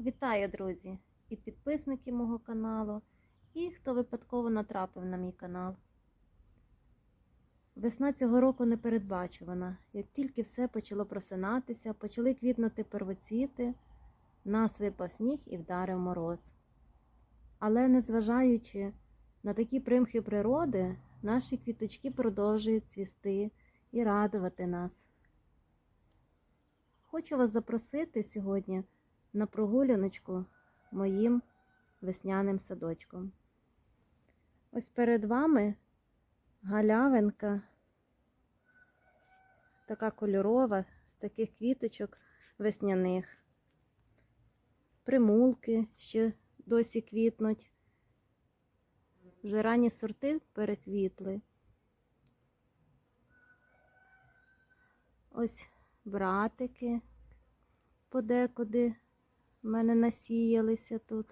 Вітаю, друзі! І підписники мого каналу, і хто випадково натрапив на мій канал. Весна цього року непередбачувана. Як тільки все почало просинатися, почали квітнути первоцвіти, нас випав сніг і вдарив мороз. Але незважаючи на такі примхи природи, наші квіточки продовжують цвісти і радувати нас. Хочу вас запросити сьогодні на прогуляночку моїм весняним садочком. Ось перед вами галявинка, така кольорова, з таких квіточок весняних. Примулки ще досі квітнуть. Вже ранні сорти переквітли. Ось братики подекуди в мене насіялися тут.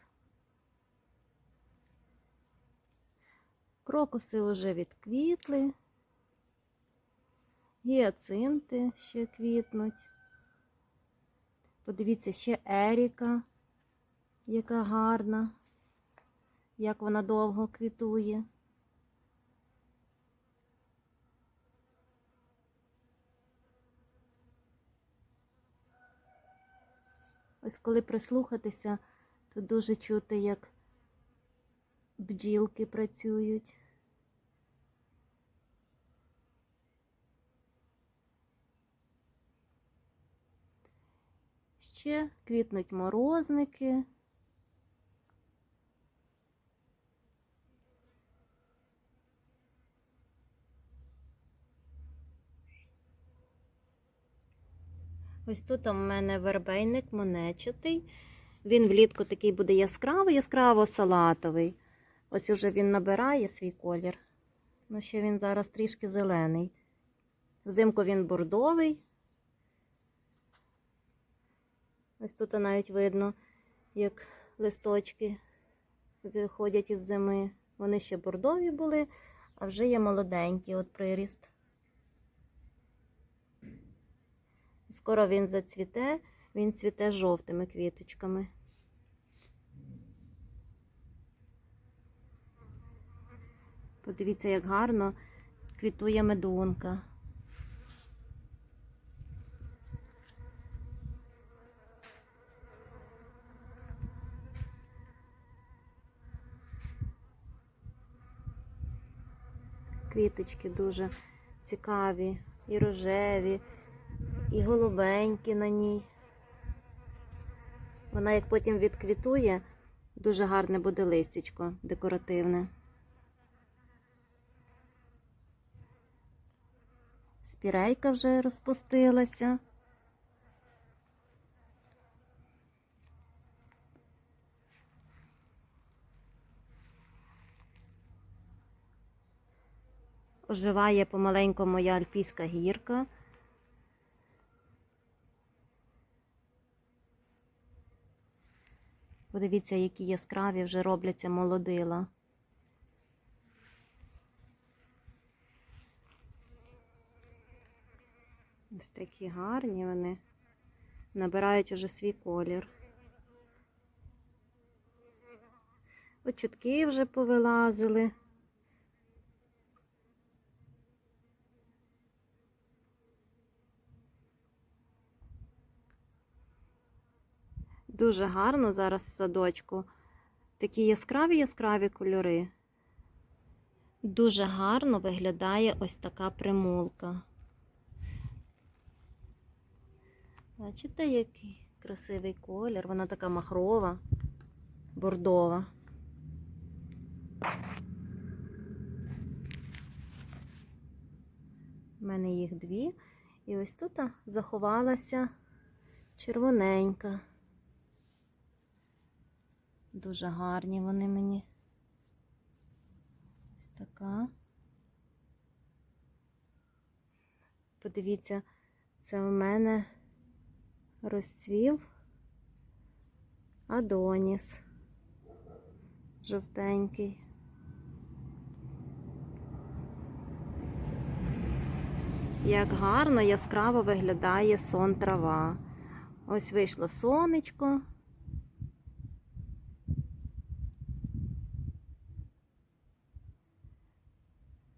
Крокуси вже відквітли, гіацинти ще квітнуть. Подивіться, ще Еріка, яка гарна, як вона довго квітує. Ось коли прислухатися, то дуже чути, як бджілки працюють. Ще квітнуть морозники. Ось тут у мене вербейник монечатий. Він влітку такий буде яскравий, яскраво-салатовий. Ось уже він набирає свій колір. Ну, ще він зараз трішки зелений. Взимку він бордовий. Ось тут навіть видно, як листочки виходять із зими. Вони ще бордові були, а вже є молоденький от приріст. Скоро він зацвіте, він цвіте жовтими квіточками. Подивіться, як гарно квітує медунка. Квіточки дуже цікаві і рожеві, і голубенькі на ній. Вона, як потім відквітує, дуже гарне буде листячко декоративне. Спірейка вже розпустилася. Оживає помаленьку моя альпійська гірка. Подивіться, які яскраві вже робляться молодила. Ось такі гарні вони. Набирають уже свій колір. От чутки вже повилазили. Дуже гарно зараз в садочку. Такі яскраві яскраві кольори. Дуже гарно виглядає ось така примулка. Бачите, який красивий колір. Вона така махрова, бордова. У мене їх дві. І ось тут заховалася червоненька. Дуже гарні вони мені. Ось така. Подивіться, це в мене розцвів Адоніс. Жовтенький. Як гарно, яскраво виглядає сон трава. Ось вийшло сонечко.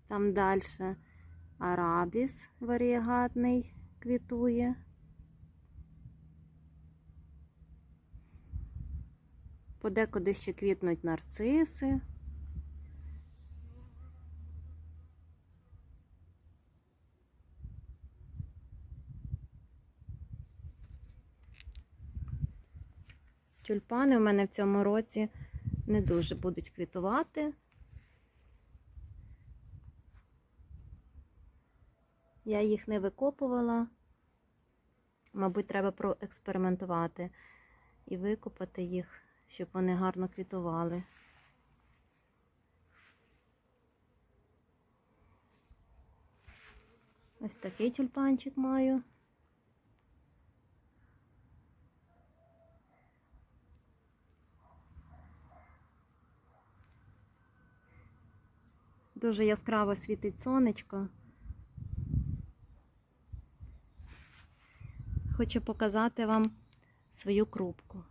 Там далі арабіс варієгатний квітує. Подекуди ще квітнуть нарциси. Тюльпани у мене в цьому році не дуже будуть квітувати. Я їх не викопувала. Мабуть, треба проекспериментувати і викопати їх, щоб вони гарно квітували. Ось такий тюльпанчик маю. Дуже яскраво світить сонечко. Хочу показати вам свою крупку.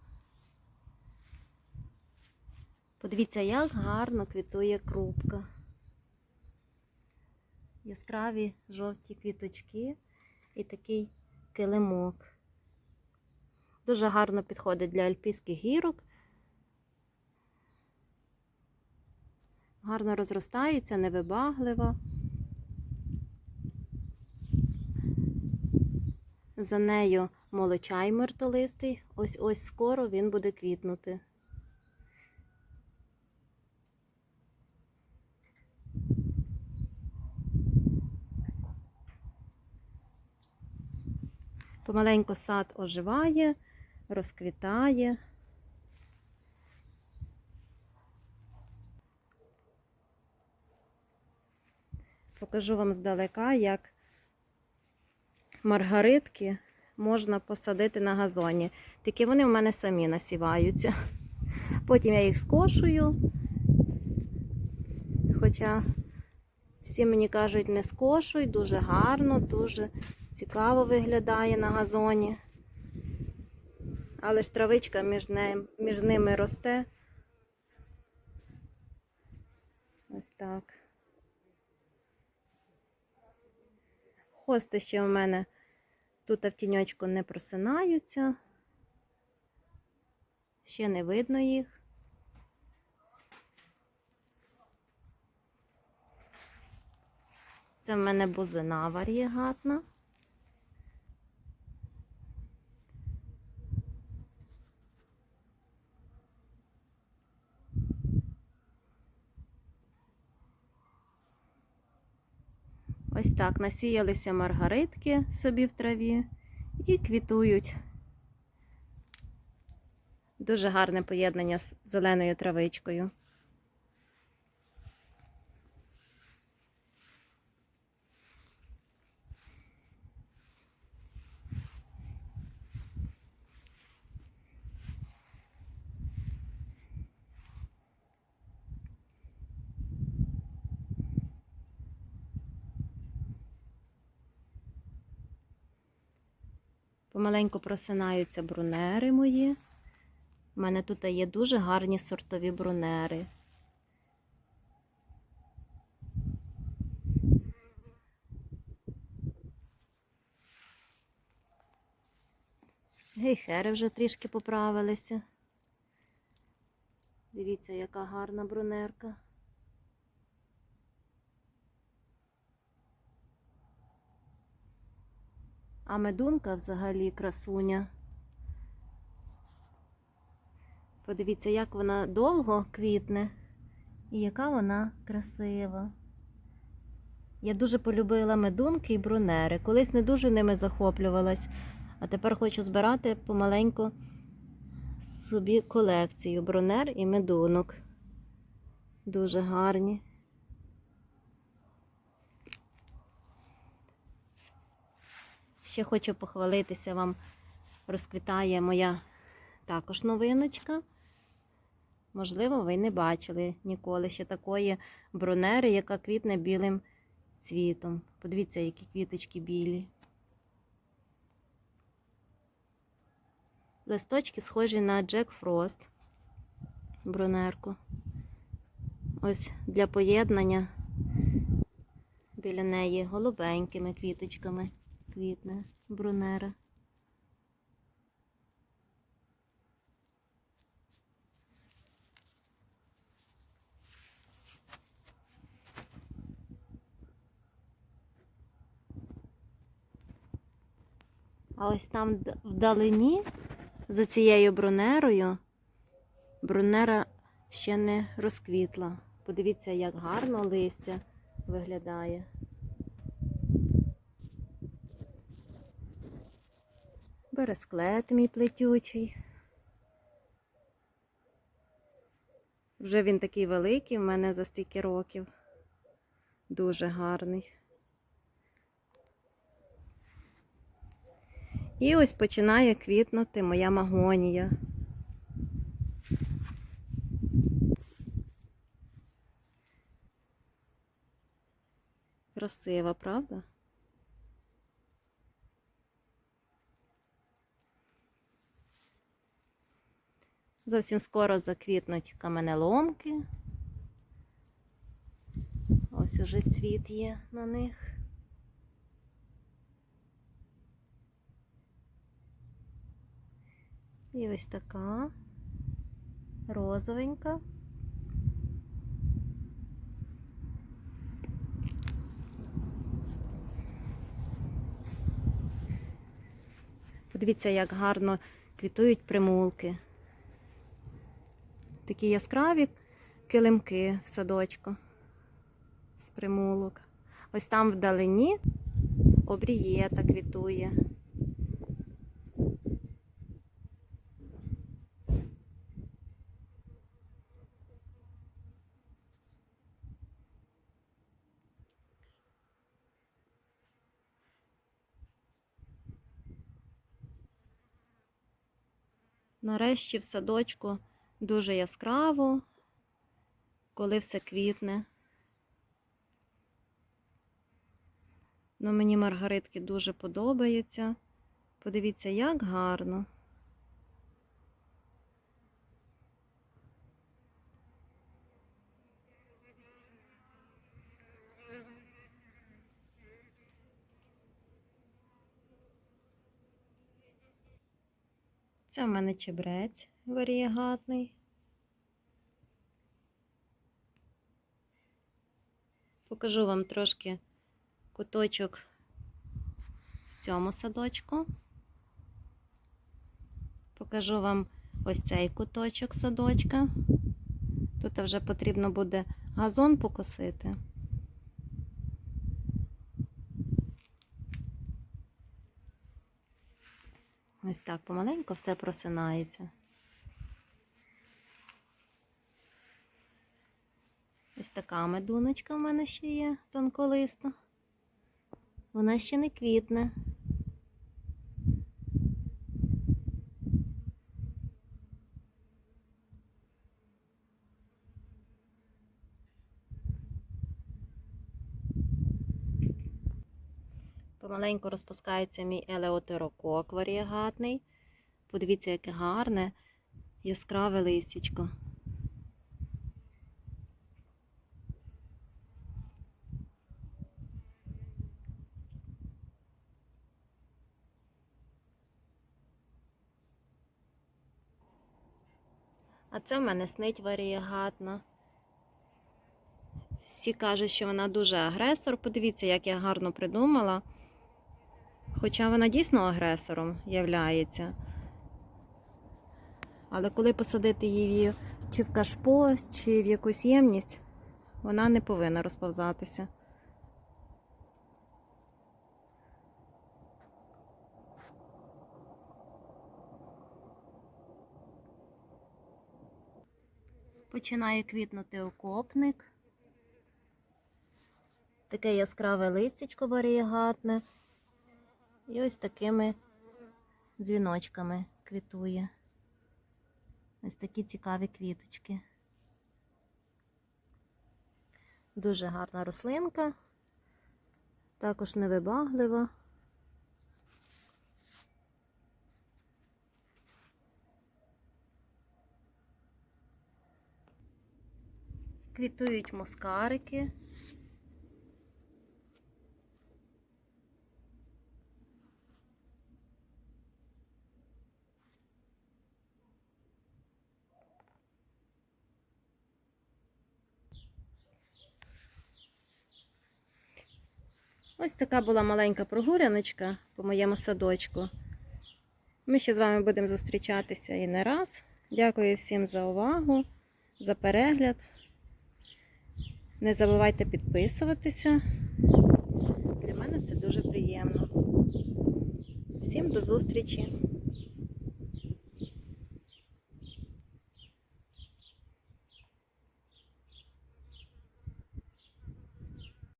Подивіться, як гарно квітує крупка. Яскраві жовті квіточки і такий килимок. Дуже гарно підходить для альпійських гірок. Гарно розростається, невибаглива. За нею молочай мертолистий. Ось ось скоро він буде квітнути. Помаленьку сад оживає, розквітає. Покажу вам здалека, як маргаритки можна посадити на газоні. Тільки вони в мене самі насіваються. Потім я їх скошую. Хоча всі мені кажуть, не скошуй, дуже гарно, дуже цікаво виглядає на газоні. Але ж травичка між, ним, між ними росте. Ось так. Хости ще у мене тут в тіньочку не просинаються. Ще не видно їх. Це в мене бузина варієгатна. Ось так насіялися маргаритки собі в траві і квітують. Дуже гарне поєднання з зеленою травичкою. Помаленьку просинаються брунери мої. У мене тут є дуже гарні сортові брунери. Гейхери вже трішки поправилися. Дивіться, яка гарна брунерка. А медунка взагалі красуня. Подивіться, як вона довго квітне і яка вона красива. Я дуже полюбила медунки і брунери. Колись не дуже ними захоплювалась, а тепер хочу збирати помаленьку собі колекцію брунер і медунок. Дуже гарні. Ще хочу похвалитися вам, розквітає моя також новиночка. Можливо, ви не бачили ніколи ще такої брунери, яка квітне білим цвітом. Подивіться, які квіточки білі. Листочки схожі на Джек Фрост брунерку. Ось для поєднання біля неї голубенькими квіточками квітне брунера. А ось там вдалині, за цією брунерою, брунера ще не розквітла. Подивіться, як гарно листя виглядає. Бересклет мій плетючий. Вже він такий великий в мене за стільки років. Дуже гарний. І ось починає квітнути моя магонія. Красива, правда? Зовсім скоро заквітнуть каменеломки. Ось уже цвіт є на них. І ось така розовенька. Подивіться, як гарно квітують примулки. Такі яскраві килимки в садочку з примулок. Ось там вдалині обрієта квітує. Нарешті в садочку дуже яскраво, коли все квітне. Ну, мені маргаритки дуже подобаються. Подивіться, як гарно. Це в мене чебрець варієгатний. Покажу вам трошки куточок в цьому садочку. Покажу вам ось цей куточок садочка. Тут вже потрібно буде газон покосити. Ось так помаленьку все просинається. Така медуночка в мене ще є тонколиста. Вона ще не квітне. Помаленьку розпускається мій елеотерокок варієгатний. Подивіться, яке гарне яскраве листячко. А це в мене снить варієгатна. Всі кажуть, що вона дуже агресор. Подивіться, як я гарно придумала. Хоча вона дійсно агресором являється. Але коли посадити її чи в кашпо, чи в якусь ємність, вона не повинна розповзатися. Починає квітнути окопник. Таке яскраве листячко варієгатне. І ось такими дзвіночками квітує. Ось такі цікаві квіточки. Дуже гарна рослинка, також невибаглива. квітують москарики. Ось така була маленька прогуляночка по моєму садочку. Ми ще з вами будемо зустрічатися і не раз. Дякую всім за увагу, за перегляд. Не забувайте підписуватися. Для мене це дуже приємно. Всім до зустрічі!